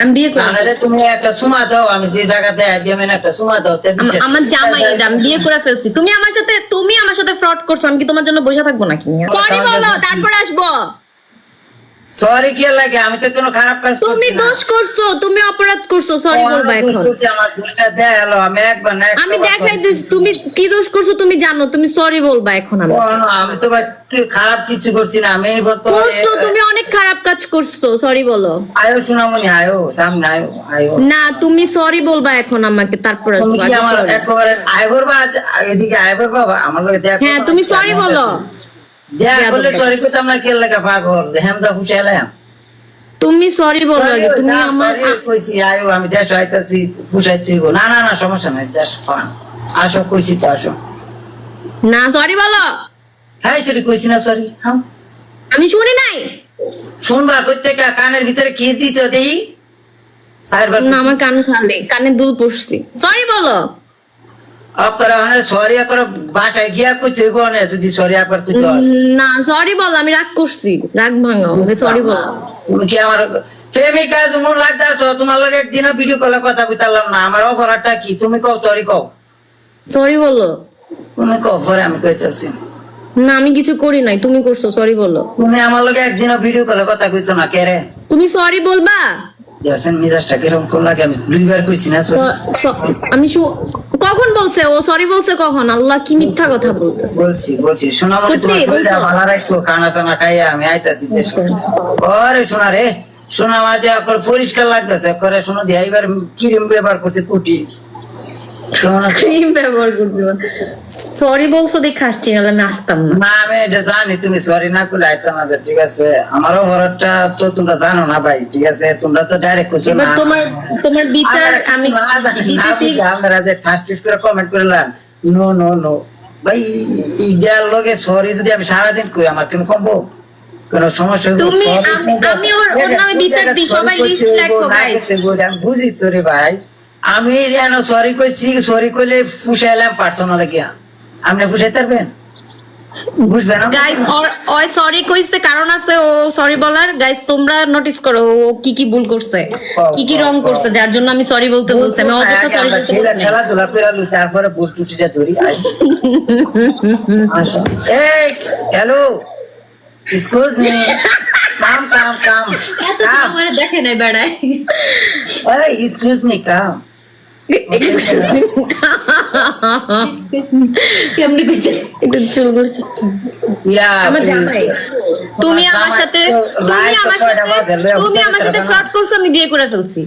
আমি বিয়ে করে তুমি একটা সুমা দাও আমি যে জায়গাতে আমি একটা সুমা দাও আমার জামাই এটা আমি বিয়ে করে ফেলছি। তুমি আমার সাথে তুমি আমার সাথে ফ্রড করছ আমি কি তোমার জন্য বসে থাকব নাকি? সরি বলো তারপর আসব। সরি কি লাগে? আমি তো কোনো খারাপ কাজ তুমি। দোষ করছ তুমি অপরাধ করছ সরি বলবা এখন। আমার দোষটা দেয়া আমি একবার না আমি দেখাই দিস তুমি কি দোষ করছ তুমি জানো তুমি সরি বলবা এখন আমি। আমি তো খারাপ কিছু করছি না আমি করছ তুমি অনেক খারাপ কাজ করছ সরি বলো। আয়ো সোনামণি আয়ো সামনে আয়ো আয়ো। না তুমি সরি বলবা এখন আমাকে তারপর তুমি কি আমার। একেবারে আয় করবা এদিকে আয় করবা আমার লগে দেখা হ্যাঁ তুমি সরি বলো। তুমি সরি বলো আগে তুমি আমার কইছি আয়ো আমি দেশ আইতাছি গো। না না না সমস্যা নাই জাস্ট ফান আসো কইছি তো আসো। না সরি বলো। হ্যাঁ সরি কইছি না সরি হ্যাঁ। আমি শুনি নাই। শুনবা করতে কানের ভিতরে কি দিছ দেই? সাইবার না আমার কান খালি কানে দুল পড়ছি সরি বলো। না সরি আমি রাগ করছি। রাগ ভাঙো সরি বলো। কি আমার প্রেমিকা তোমার লাগতাছো তোমার লগে একদিন ভিডিও কলে কথা কইতালাম না। আমার অফারটা কি? তুমি কও সরি কও? সরি বলো। তুমি কও পরে আমি কইতাছি। না আমি কিছু করি নাই তুমি করছ সরি বলো। তুমি আমার লগে একদিন ভিডিও কলে কথা কইছো না কে রে? তুমি সরি বলবা? মিজাজটা কীরকম কোন লাগে আমি দুইবার কইছি না আমি কখন বলছে ও সরি বলছে কখন আল্লাহ কি মিথ্যা কথা বলছে বলছি বলছি শোনা মনে তোমার শরীরটা? ভালো রাখতো খানা চানা খাইয়া আমি আইতাছি। ওরে শোনা রে শোনা মাঝে পরিষ্কার লাগতেছে করে শোনা দিয়া এবার কিরিম ব্যবহার করছে কুটি কেমন আছে ক্রিম ব্যবহার করতে সরি বলছো দেখে আসছি নাহলে আমি আসতাম না। না আমি এটা জানি তুমি সরি না করলে আইতাম না ঠিক আছে? আমারও তো তোমরা জানো না ভাই ঠিক আছে? তোমরা তো ডাইরেক্ট না। তোমার তোমার বিচার আমি দিতেছি। আমরা যে ঠুস করে কমেন্ট করলাম নো নো নো ভাই ইডার লগে সরি যদি আমি সারাদিন কই আমার কেন কমবো কোন সমস্যা? তুমি- আমি- আমি ওর- নামে বিচার দিই, সবাই হইবো, লেখো, আমি বুঝি তো রে ভাই। আমি যেন সরি কইছি সরি কইলে ফুসাইলাম পার্সোনালে গিয়া। আপনি ফুসাইতে পারবেন? বুঝবেন ওই সরি কইছে কারণ আছে ও সরি বলার। গাইস তোমরা নোটিস করো ও কি কি ভুল করছে কি কি রং করছে যার জন্য আমি সরি বলতে বলছি আমি অযথা সরি বলতে খেলা-। তারপরে ধরি। এই হ্যালো এক্সকিউজ মি কাম কাম কাম এত কাম আমার দেখে নাই বেড়ায়। এই এক্সকিউজ মি কাম তুমি আমার সাথে, তুমি আমার সাথে তুমি আমার সাথে ফ্রড করছ আমি বিয়ে করে ফেলছি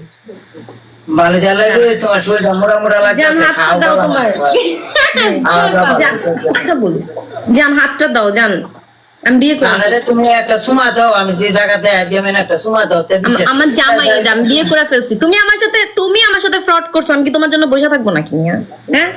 জান হাতটা দাও জান আমি বিয়ে করে তুমি একটা সুমা দাও আমি যে জায়গাতে একটা দাও আমার জামাই আমি বিয়ে করে ফেলছি তুমি আমার সাথে তুমি আমার সাথে করছ আমি কি তোমার জন্য বসে থাকব নাকি হ্যাঁ?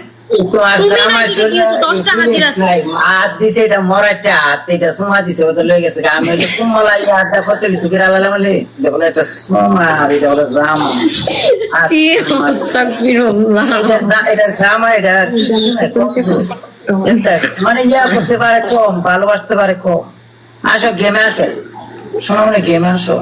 মানে ইয়া করতে পারে কম ভালোবাসতে পারে কম। আসো গেমে আসো। শোনো মানে গেমে আসো।